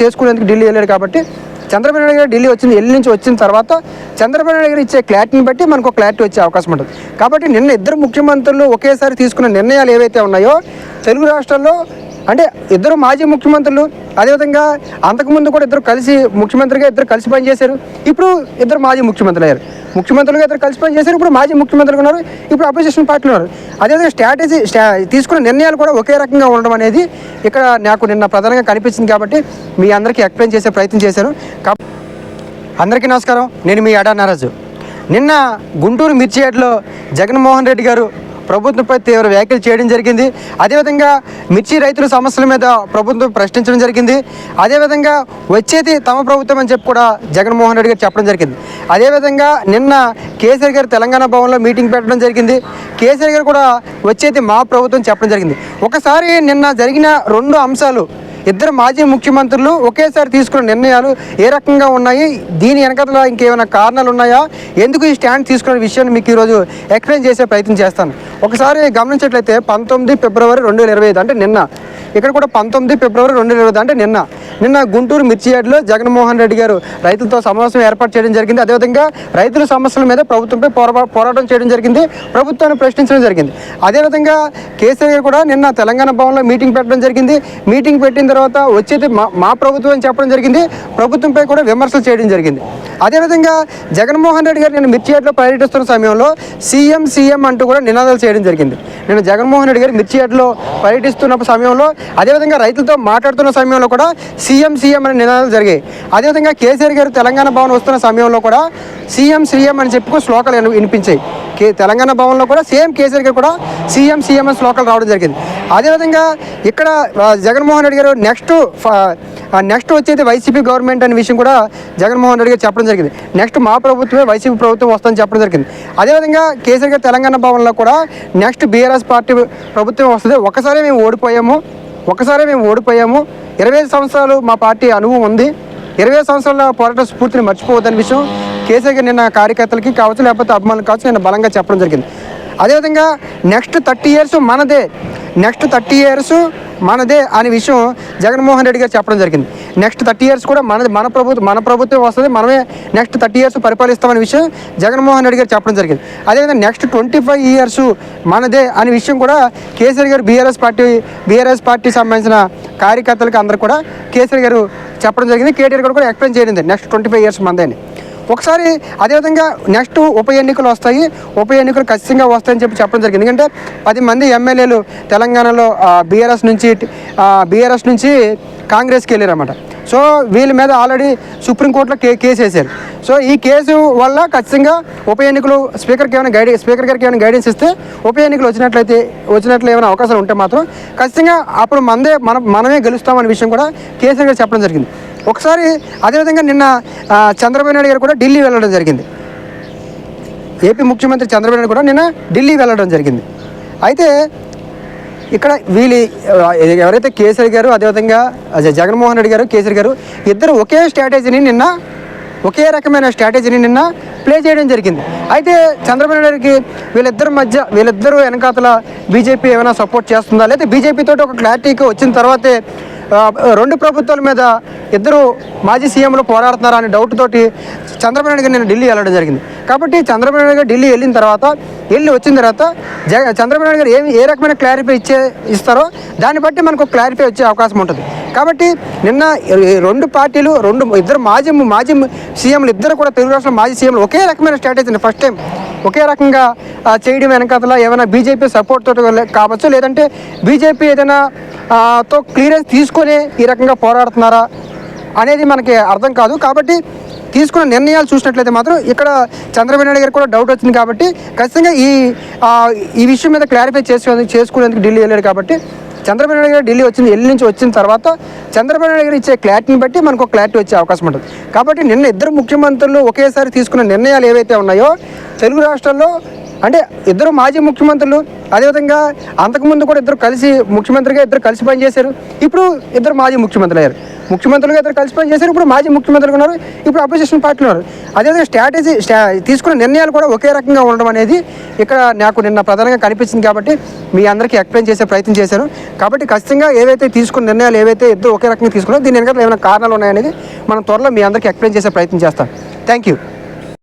చేసుకునేందుకు ఢిల్లీ వెళ్ళాడు కాబట్టి చంద్రబాబు నాయుడు గారు ఢిల్లీ వచ్చింది ఢిల్లీ నుంచి వచ్చిన తర్వాత చంద్రబాబు నాయుడు గారు ఇచ్చే క్లారిటీని బట్టి మనకు క్లారిటీ వచ్చే అవకాశం ఉంటుంది. కాబట్టి నిన్న ఇద్దరు ముఖ్యమంత్రులు ఒకేసారి తీసుకున్న నిర్ణయాలు ఏవైతే ఉన్నాయో తెలుగు రాష్ట్రాల్లో అంటే ఇద్దరు మాజీ ముఖ్యమంత్రులు అదేవిధంగా అంతకుముందు కూడా ఇద్దరు కలిసి ముఖ్యమంత్రిగా ఇద్దరు కలిసి పనిచేశారు. ఇప్పుడు ఇద్దరు మాజీ ముఖ్యమంత్రులు అయ్యారు. ముఖ్యమంత్రులుగా ఇద్దరు కలిసి పనిచేశారు ఇప్పుడు మాజీ ముఖ్యమంత్రులు ఉన్నారు. ఇప్పుడు అపోజిషన్ పార్టీలు ఉన్నారు. అదేవిధంగా స్ట్రాటజీ స్టా తీసుకున్న నిర్ణయాలు కూడా ఒకే రకంగా ఉండడం అనేది ఇక్కడ నాకు నిన్న ప్రధానంగా కనిపించింది కాబట్టి మీ అందరికీ ఎక్స్ప్లెయిన్ చేసే ప్రయత్నం చేశాను. అందరికీ నమస్కారం. నేను మీ అడా నారాజు. నిన్న గుంటూరు మిర్చియాడ్లో జగన్మోహన్ రెడ్డి గారు ప్రభుత్వంపై తీవ్ర వ్యాఖ్యలు చేయడం జరిగింది. అదేవిధంగా మిర్చి రైతుల సమస్యల మీద ప్రభుత్వం ప్రశ్నించడం జరిగింది. అదేవిధంగా వచ్చేది తమ ప్రభుత్వం అని చెప్పి కూడా జగన్మోహన్ రెడ్డి గారు చెప్పడం జరిగింది. అదేవిధంగా నిన్న కేసీఆర్ గారు తెలంగాణ భవన్లో మీటింగ్ పెట్టడం జరిగింది. కేసీఆర్ గారు కూడా వచ్చేది మా ప్రభుత్వం చెప్పడం జరిగింది. ఒకసారి నిన్న జరిగిన రెండు అంశాలు ఇద్దరు మాజీ ముఖ్యమంత్రులు ఒకేసారి తీసుకున్న నిర్ణయాలు ఏ రకంగా ఉన్నాయి? దీని వెనకతల ఇంకేమైనా కారణాలు ఉన్నాయా? ఎందుకు ఈ స్టాండ్ తీసుకున్న విషయాన్ని మీకు ఈరోజు ఎక్స్ప్లెయిన్ చేసే ప్రయత్నం చేస్తాను. ఒకసారి గమనించట్లయితే పంతొమ్మిది ఫిబ్రవరి రెండు వేల ఇరవై ఐదు అంటే నిన్న ఇక్కడ కూడా పంతొమ్మిది ఫిబ్రవరి రెండు వేల ఇరవై అంటే నిన్న. నిన్న గుంటూరు మిర్చి జగన్మోహన్ రెడ్డి గారు రైతులతో సమావేశం ఏర్పాటు చేయడం జరిగింది. అదేవిధంగా రైతుల సమస్యల మీద ప్రభుత్వంపై పోరా పోరాటం చేయడం జరిగింది. ప్రభుత్వాన్ని ప్రశ్నించడం జరిగింది. అదేవిధంగా కేసీఆర్ గారు కూడా నిన్న తెలంగాణ భవన్లో మీటింగ్ పెట్టడం జరిగింది. మీటింగ్ పెట్టిన తర్వాత వచ్చేది మా మా ప్రభుత్వం అని చెప్పడం జరిగింది. ప్రభుత్వంపై కూడా విమర్శలు చేయడం జరిగింది. అదేవిధంగా జగన్మోహన్ రెడ్డి గారు నేను మిర్చియాడ్లో పర్యటిస్తున్న సమయంలో సీఎం సీఎం అంటూ కూడా నినాదాలు చేయడం జరిగింది. నేను జగన్మోహన్ రెడ్డి గారు మిర్చియాడ్లో పర్యటిస్తున్న సమయంలో అదేవిధంగా రైతులతో మాట్లాడుతున్న సమయంలో కూడా సీఎం సీఎం అనే నినాదాలు జరిగాయి. అదేవిధంగా కేసీఆర్ గారు తెలంగాణ భవన్ వస్తున్న సమయంలో కూడా సీఎం సీఎం అని చెప్పుకో శ్లోకాలు వినిపించాయి. కే తెలంగాణ భవన్లో కూడా సేమ్ కేసీఆర్ గారు కూడా సీఎం సీఎం అని శ్లోకాలు రావడం జరిగింది. అదేవిధంగా ఇక్కడ జగన్మోహన్ రెడ్డి గారు నెక్స్ట్ నెక్స్ట్ వచ్చేది వైసీపీ గవర్నమెంట్ అనే విషయం కూడా జగన్మోహన్ రెడ్డి గారు చెప్పడం జరిగింది. నెక్స్ట్ మా ప్రభుత్వమే వైసీపీ ప్రభుత్వం వస్తుందని చెప్పడం జరిగింది. అదేవిధంగా కేసీఆర్ గారు తెలంగాణ భవన్లో కూడా నెక్స్ట్ బీఆర్ఎస్ పార్టీ ప్రభుత్వం వస్తుంది. ఒకసారి మేము ఓడిపోయాము. ఒకసారి మేము ఓడిపోయాము. ఇరవై ఐదు సంవత్సరాలు మా పార్టీ అనుభవం ఉంది. ఇరవై ఐదు సంవత్సరాల పోరాట స్ఫూర్తిని మర్చిపోవద్దని విషయం కేసీఆర్ గారు నిన్న కార్యకర్తలకి కావచ్చు లేకపోతే అభిమానులు కావచ్చు నేను బలంగా చెప్పడం జరిగింది. అదేవిధంగా నెక్స్ట్ థర్టీ ఇయర్స్ మనదే. నెక్స్ట్ థర్టీ ఇయర్స్ మనదే అనే విషయం జగన్మోహన్ రెడ్డి గారు చెప్పడం జరిగింది. నెక్స్ట్ థర్టీ ఇయర్స్ కూడా మనది మన ప్రభుత్వం మన ప్రభుత్వం వస్తుంది. మనమే నెక్స్ట్ థర్టీ ఇయర్స్ పరిపాలిస్తామనే విషయం జగన్మోహన్ రెడ్డి గారు చెప్పడం జరిగింది. అదేవిధంగా నెక్స్ట్ ట్వంటీ ఫైవ్ ఇయర్స్ మనదే అనే విషయం కూడా కేసీఆర్ గారు బీఆర్ఎస్ పార్టీ బీఆర్ఎస్ పార్టీ సంబంధించిన కార్యకర్తలకు అందరూ కూడా కేసీఆర్ గారు చెప్పడం జరిగింది. కేటీఆర్ గారు కూడా ఎక్స్ప్లెయిన్ చేయండి నెక్స్ట్ ట్వంటీ ఫైవ్ ఇయర్స్ మనదే అని. ఒకసారి అదేవిధంగా నెక్స్ట్ ఉప ఎన్నికలు వస్తాయి. ఉప ఎన్నికలు ఖచ్చితంగా వస్తాయని చెప్పి చెప్పడం జరిగింది. ఎందుకంటే పది మంది ఎమ్మెల్యేలు తెలంగాణలో బీఆర్ఎస్ నుంచి బీఆర్ఎస్ నుంచి కాంగ్రెస్కి వెళ్ళారన్నమాట. సో వీళ్ళ మీద ఆల్రెడీ సుప్రీంకోర్టులో కే కేసు వేశారు. సో ఈ కేసు వల్ల ఖచ్చితంగా ఉప ఎన్నికలు స్పీకర్కి ఏమైనా గైడ్ స్పీకర్ గారికి ఏమైనా గైడెన్స్ ఇస్తే ఉప ఎన్నికలు వచ్చినట్లయితే వచ్చినట్లు ఏమైనా అవకాశాలు ఉంటే మాత్రం ఖచ్చితంగా అప్పుడు మనదే మనం మనమే గెలుస్తామనే విషయం కూడా కేసీఆర్ గారు చెప్పడం జరిగింది. ఒకసారి అదేవిధంగా నిన్న చంద్రబాబు నాయుడు గారు కూడా ఢిల్లీ వెళ్ళడం జరిగింది. ఏపీ ముఖ్యమంత్రి చంద్రబాబు నాయుడు కూడా నిన్న ఢిల్లీ వెళ్ళడం జరిగింది. అయితే ఇక్కడ వీళ్ళు ఎవరైతే కేసీఆర్ గారు అదేవిధంగా జగన్మోహన్ రెడ్డి గారు కేసీఆర్ గారు ఇద్దరు ఒకే స్ట్రాటజీని నిన్న ఒకే రకమైన స్ట్రాటజీని నిన్న ప్లే చేయడం జరిగింది. అయితే చంద్రబాబు నాయుడు గారికి వీళ్ళిద్దరి మధ్య వీళ్ళిద్దరూ వెనకాతల బీజేపీ ఏమైనా సపోర్ట్ చేస్తుందా? లేదా బీజేపీతో ఒక క్లారిటీకి వచ్చిన తర్వాతే రెండు ప్రభుత్వాల మీద ఇద్దరు మాజీ సీఎంలు పోరాడుతున్నారా అనే డౌట్ తోటి చంద్రబాబు నాయుడు గారు నేను ఢిల్లీ వెళ్ళడం జరిగింది. కాబట్టి చంద్రబాబు నాయుడు గారు ఢిల్లీ వెళ్ళిన తర్వాత వెళ్ళి వచ్చిన తర్వాత జగ చంద్రబాబు నాయుడు గారు ఏమి ఏ రకమైన క్లారిఫై ఇచ్చే ఇస్తారో దాన్ని బట్టి మనకు క్లారిఫై వచ్చే అవకాశం ఉంటుంది. కాబట్టి నిన్న రెండు పార్టీలు రెండు ఇద్దరు మాజీ మాజీ సీఎంలు ఇద్దరు కూడా తెలుగు రాష్ట్రంలో మాజీ సీఎంలు ఒకే రకమైన స్ట్రాటజీని ఫస్ట్ టైం ఒకే రకంగా చేయడం వెనకాతల ఏమైనా బీజేపీ సపోర్ట్ తోటి కావచ్చు. లేదంటే బీజేపీ ఏదైనా తో క్లియరెన్స్ తీసుకొని ఈ రకంగా పోరాడుతున్నారా? అనేది మనకి అర్థం కాదు. కాబట్టి తీసుకున్న నిర్ణయాలు చూసినట్లయితే మాత్రం ఇక్కడ చంద్రబాబు నాయుడు గారికి కూడా డౌట్ వచ్చింది కాబట్టి ఖచ్చితంగా ఈ ఈ విషయం మీద క్లారిఫై చేసుకునే చేసుకునేందుకు ఢిల్లీ వెళ్ళాడు కాబట్టి చంద్రబాబు నాయుడు గారు ఢిల్లీ వచ్చింది ఢిల్లీ నుంచి వచ్చిన తర్వాత చంద్రబాబు నాయుడు గారు ఇచ్చే క్లారిటీని బట్టి మనకు ఒక క్లారిటీ వచ్చే అవకాశం ఉంటుంది. కాబట్టి నిన్న ఇద్దరు ముఖ్యమంత్రులు ఒకేసారి తీసుకున్న నిర్ణయాలు ఏవైతే ఉన్నాయో తెలుగు రాష్ట్రాల్లో అంటే ఇద్దరు మాజీ ముఖ్యమంత్రులు అదేవిధంగా అంతకుముందు కూడా ఇద్దరు కలిసి ముఖ్యమంత్రిగా ఇద్దరు కలిసి పనిచేశారు. ఇప్పుడు ఇద్దరు మాజీ ముఖ్యమంత్రులు అయ్యారు ముఖ్యమంత్రులుగా ఇద్దరు కలిసి పని చేశారు. ఇప్పుడు మాజీ ముఖ్యమంత్రులు ఉన్నారు. ఇప్పుడు అపోజిషన్ పార్టీలు ఉన్నారు. అదేవిధంగా స్ట్రాటజీ స్టా తీసుకున్న నిర్ణయాలు కూడా ఒకే రకంగా ఉండడం అనేది ఇక్కడ నాకు నిన్న ప్రధానంగా కనిపించింది కాబట్టి మీ అందరికీ ఎక్స్ప్లెయిన్ చేసే ప్రయత్నం చేశాను. కాబట్టి ఖచ్చితంగా ఏవైతే తీసుకున్న నిర్ణయాలు ఏవైతే ఇద్దరు ఒకే రకంగా తీసుకున్నారో దీని వెనకాల ఏమైనా కారణాలు ఉన్నాయనేది మనం త్వరలో మీ అందరికీ ఎక్స్ప్లెయిన్ చేసే ప్రయత్నం చేస్తాం. Thank you